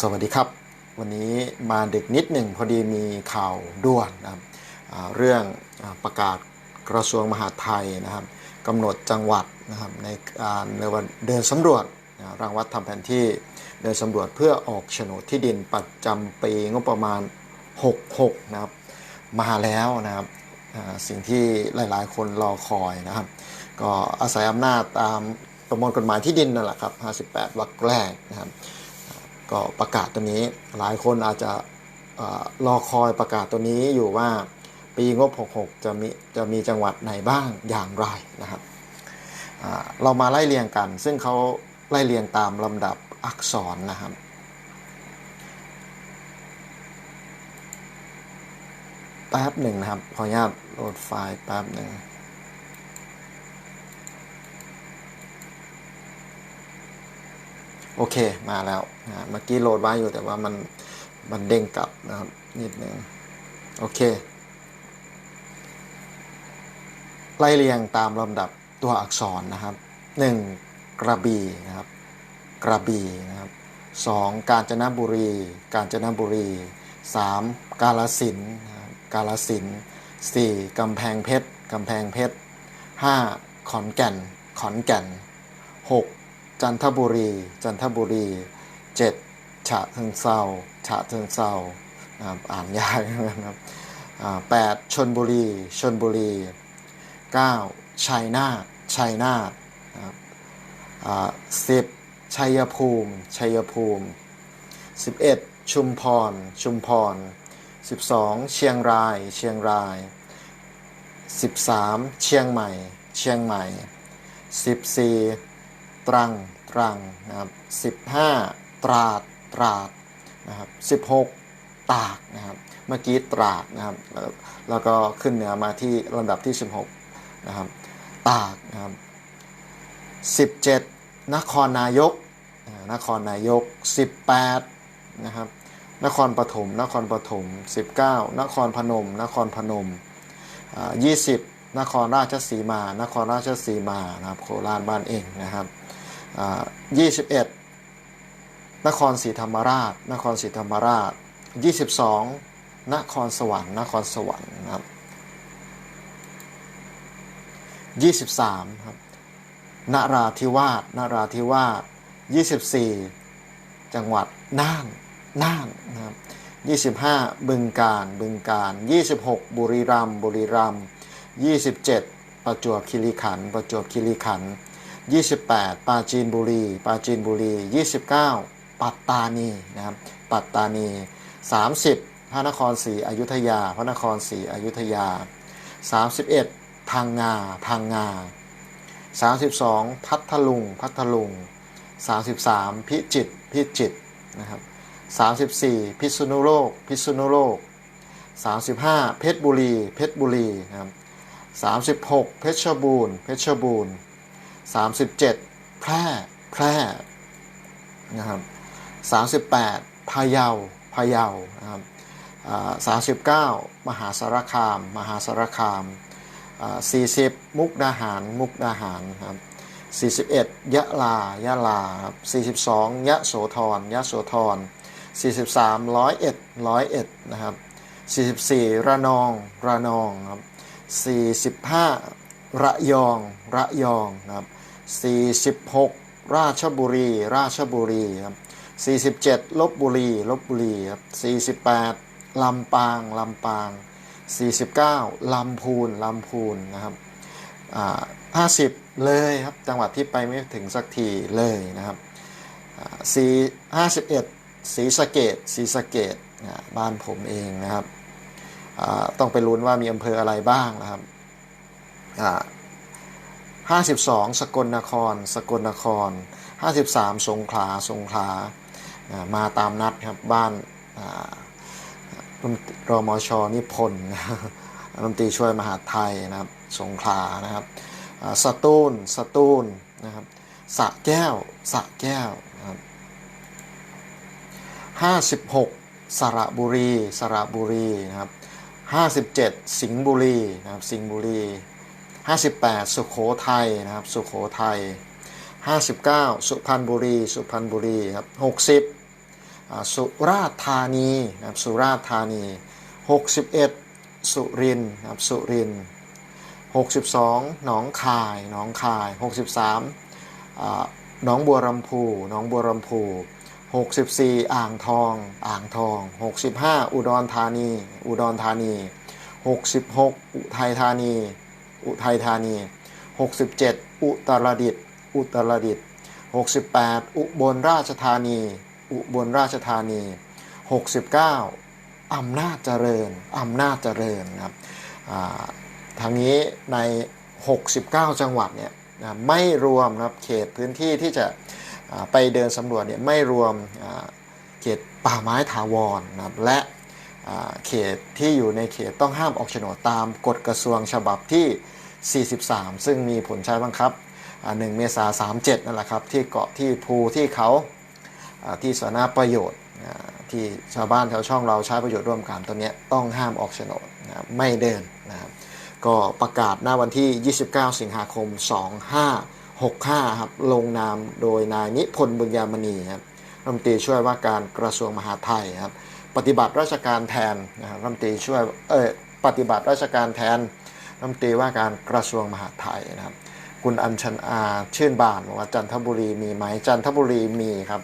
สวัสดีครับ วันนี้มาดึกนิดหนึ่งพอดีมีข่าวด่วนนะครับเรื่องประกาศกระทรวงมหาดไทยนะครับกำหนดจังหวัดนะครับในการในวันเดินสำรวจรังวัดทำแผนที่เดินสำรวจเพื่อออกโฉนดที่ดินประจำปีงบประมาณ 66 นะครับ มาแล้วนะครับสิ่งที่หลายๆ คนรอคอยนะครับ ก็อาศัยอำนาจตามประมวลกฎหมายที่ดินนั่นแหละครับ 58 วรรคแรกนะครับ ก็ประกาศตัวนี้ หลายคนอาจจะรอคอยประกาศตัวนี้อยู่ว่าปีงบ 66 จะมีจะมีจังหวัดไหนบ้างอย่างไรนะครับเรามาไล่เรียงกัน ซึ่งเขาไล่เรียงตามลำดับอักษรนะครับ แป๊บหนึ่งนะครับ ขออนุญาตโหลดไฟล์แป๊บหนึ่ง โอเคมาแล้วนะเมื่อกี้โหลดไว้อยู่แต่ว่ามันมันเด้งกลับนะครับนิดหนึ่งโอเค ไล่เรียงตามลำดับตัวอักษรนะครับ 1. กระบี่นะครับกระบี่นะครับ 2. กาญจนบุรี กาญจนบุรี 3. กาลสินกาลสิน 4. กำแพงเพชรกำแพงเพชร 5. ขอนแก่น ขอนแก่น 6. จันทบุรี จันทบุรี 7. ฉะเชิงเซาฉะเชิงเซาอ่านยากนะครับอ่า8ชนบุรี ชนบุรี 9. ชัยนาทชัยนาทนะครับอ่า10ชัยภูมิ ชัยภูมิ 11 ชุมพร ชุมพร 12 เชียงราย เชียงราย 13 เชียงใหม่ เชียงใหม่ 14 ตรังตรังนะครับ15ตราดตราดนะครับ16ตากนะครับเมื่อกี้ตราดนะครับแล้วก็ขึ้นเหนือมาที่ลำดับที่ 16นะครับตากนะครับ 17 นครนายกนครนายก 18นะครับนครปฐมนครปฐม19 นครพนม นครพนมอ่า20 นครราชสีมา นครราชสีมานะครับโคราชบ้านเองนะครับ 21 นครศรีธรรมราช นครศรีธรรมราช 22 นครสวรรค์ นครสวรรค์นะครับ23ครับนราธิวาสนราธิวาส24 จังหวัดน่านน่านนะครับ25 บึงกาฬบึงกาฬ26 บุรีรัมย์บุรีรัมย์27 ประจวบคีรีขันธ์ประจวบคีรีขันธ์ 28 ปาจีนบุรี ปาจีนบุรี 29 ปัตตานีนะครับ ปัตตานี 30 พระนครศรีอยุธยา พระนครศรีอยุธยา 31 พังงา พังงา 32 พัทลุง พัทลุง 33 พิจิตรพิจิตรนะครับ 34 พิษณุโลก พิษณุโลก 35 เพชรบุรี เพชรบุรีนะครับ36 เพชรบูรณ์ เพชรบูรณ์ 37 แพร่แพร่นะครับ38พะเยาพะเยานะครับอ่า39มหาสารคาม มหาสารคามอ่า40มุกดาหาร มุกดาหารครับ41ยะลา ยะลาครับ42ยะโสธร ยะโสธร43ร้อยเอ็ดร้อยเอ็ดนะครับ44ระนอง ระนองครับ45 ระยองระยองนะครับ46 ราชบุรี ราชบุรีครับ47ลบบุรีลบบุรีครับ48ลำปางลำปาง 49ลำพูนลำพูนนะครับอ่า50เลยครับจังหวัดที่ไปไม่ถึงสักทีเลยนะครับอ่า4 51ศรีสะเกดศรีสะเกดบ้านผมเองนะครับต้องไปลุ้นว่ามีอำเภออะไรบ้างนะครับ อ่า52สกลนคร สกลนคร53สงขลาสงขลาอ่ามาตามนัดครับบ้านอ่ารมชนิพนธ์รัฐมนตรีช่วยมหาไทยนะครับสงขลานะครับสตูลสตูลนะครับสะแก้วสะแก้วนะครับ56สระบุรีสระบุรีนะครับ57สิงห์บุรีนะครับสิงห์บุรี 58 สุโขทัยนะครับ สุโขทัย 59 สุพรรณบุรี สุพรรณบุรีครับ 60 สุราษฎร์ธานีนะครับสุราษฎร์ธานี 61 สุรินทร์นะครับสุรินทร์62 หนองคายหนองคาย 63อ่าหนองบัวลำพูหนองบัวลำพู64 อ่างทอง อ่างทอง 65 อุดรธานี อุดรธานี 66 อุทัยธานี อุทัยธานี 67 อุตรดิตถ์อุตรดิตถ์68 อุบลราชธานี อุบลราชธานี 69 อำนาจเจริญ อำนาจเจริญครับทางนี้ใน 69 จังหวัดเนี่ยไม่รวมนะครับเขตพื้นที่ที่จะไปเดินสำรวจเนี่ยไม่รวมเขตป่าไม้ถาวรนะครับและเขตที่อยู่ในเขตต้องห้ามออกโฉนดตามกฎกระทรวงฉบับที่ 43 ซึ่งมีผลใช้บังคับ 1 เมษายน37 นั่นแหละครับ ที่เกาะที่ภูที่เขาที่สาธารณประโยชน์ที่ชาวบ้านแถวช่องเราใช้ประโยชน์ร่วมกันตัวนี้ต้องห้ามออกโฉนดนะไม่เดินนะครับก็ประกาศหน้าวันที่ 29 สิงหาคม 2565 ครับ ลงนามโดยนายนิพนธ์บุญญามณีครับรัฐมนตรีช่วยว่าการกระทรวงมหาดไทยครับ ปฏิบัติราชการแทนนะครับรัฐมนตรีช่วยเออปฏิบัติราชการแทน รัฐมนตรีว่าการกระทรวงมหาดไทยนะครับ คุณอัญชันอาชื่นบานบอกว่าจันทบุรีมีไหมจันทบุรีมีครับ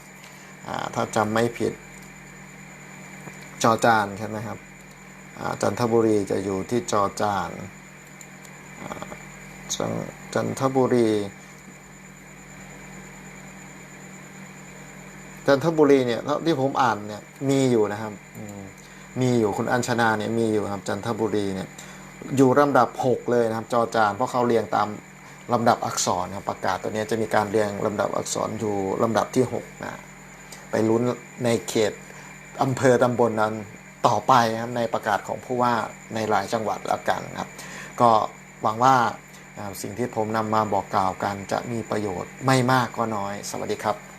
ถ้าจำไม่ผิด จอจานใช่ไหมครับจันทบุรีจะอยู่ที่จอจานจันจันทบุรี จันทบุรีเนี่ยที่ผมอ่านเนี่ยมีอยู่นะครับมมีอยู่คุณอัญชนาเนี่ยมีอยู่ครับจันทบุรีเนี่ย อยู่ลำดับ 6 เลยนะครับจอจานเพราะเขาเรียงตามลำดับอักษรนะประกาศตัวนี้จะมีการเรียงลำดับอักษรอยู่ลำดับที่6นะไปลุ้นในเขตอำเภอตำบลนั้นต่อไปนะครับในประกาศของผู้ว่าในหลายจังหวัดแล้วกันครับ ก็หวังว่าสิ่งที่ผมนำมาบอกกล่าวกันจะมีประโยชน์ไม่มากก็น้อย สวัสดีครับ